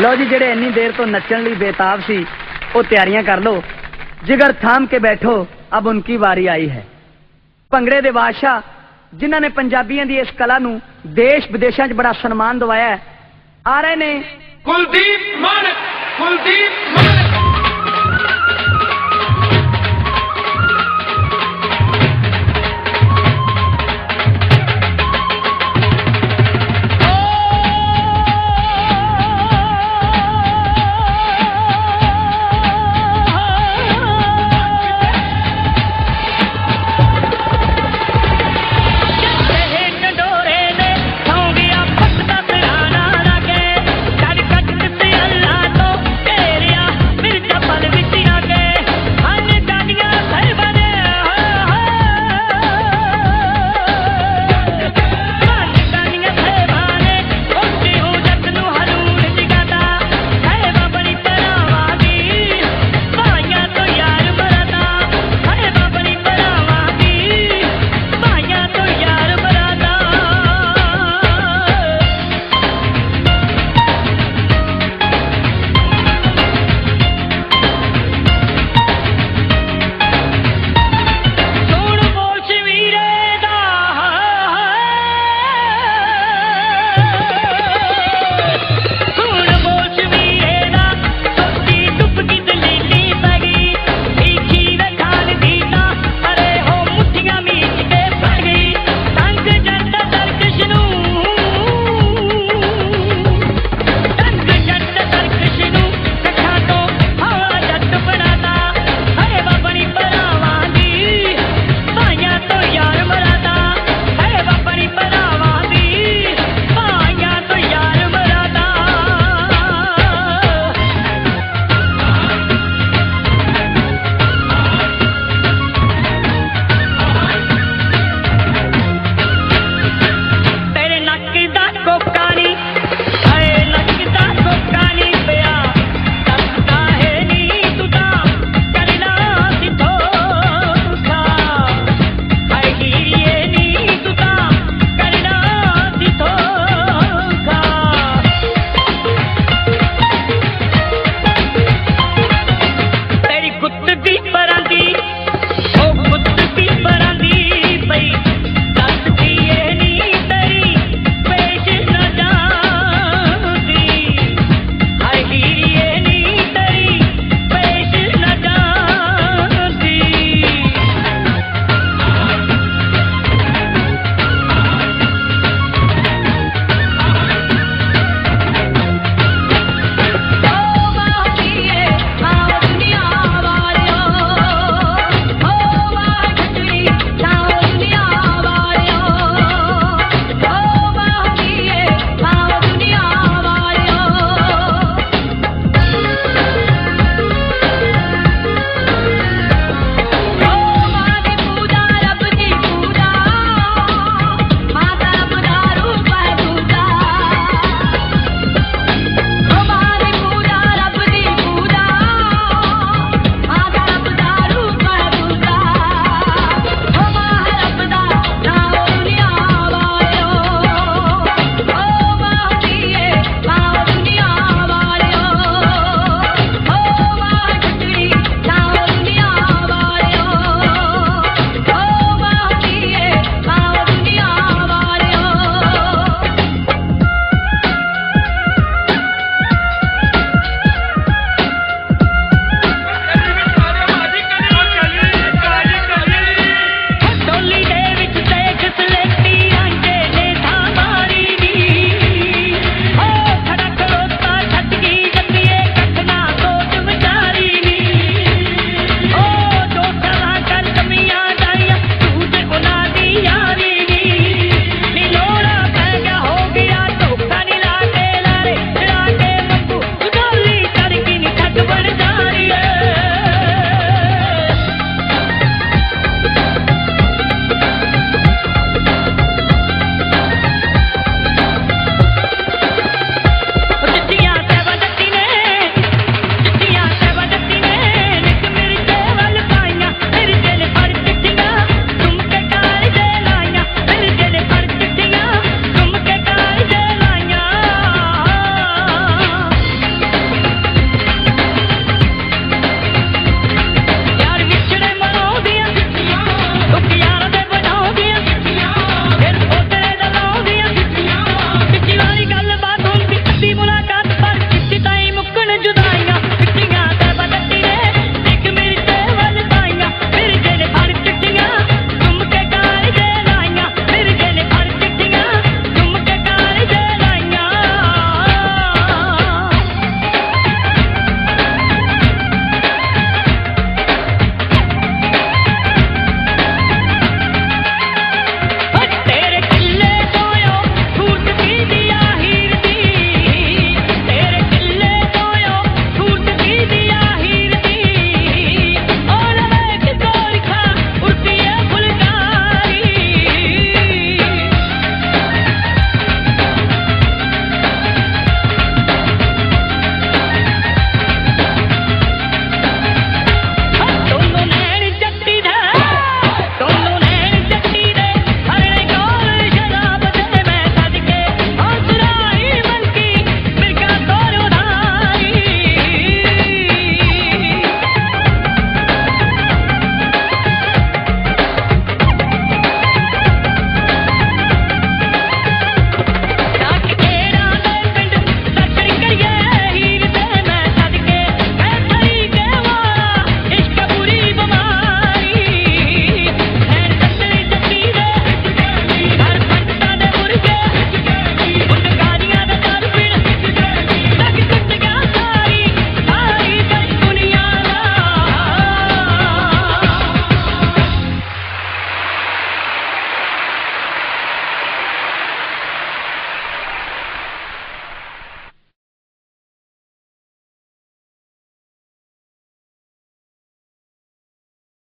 ਲਓ ਜੀ, ਜਿਹੜੇ ਇੰਨੀ ਦੇਰ ਤੋਂ ਨੱਚਣ ਲਈ ਬੇਤਾਬ ਸੀ, ਉਹ ਤਿਆਰੀਆਂ ਕਰ ਲਓ। ਜਿਗਰ ਥਾਮ ਕੇ ਬੈਠੋ, ਅਬ ਉਨਕੀ ਵਾਰੀ ਆਈ ਹੈ। ਭੰਗੜੇ ਦੇ ਬਾਦਸ਼ਾਹ, ਜਿਨ੍ਹਾਂ ਨੇ ਪੰਜਾਬੀਆਂ ਦੀ ਇਸ ਕਲਾ ਨੂੰ ਦੇਸ਼ ਵਿਦੇਸ਼ਾਂ 'ਚ ਬੜਾ ਸਨਮਾਨ ਦਿਵਾਇਆ ਆ ਰਹੇ ਨੇ ਕੁਲਦੀਪ ਮਾਨਕ, ਕੁਲਦੀਪ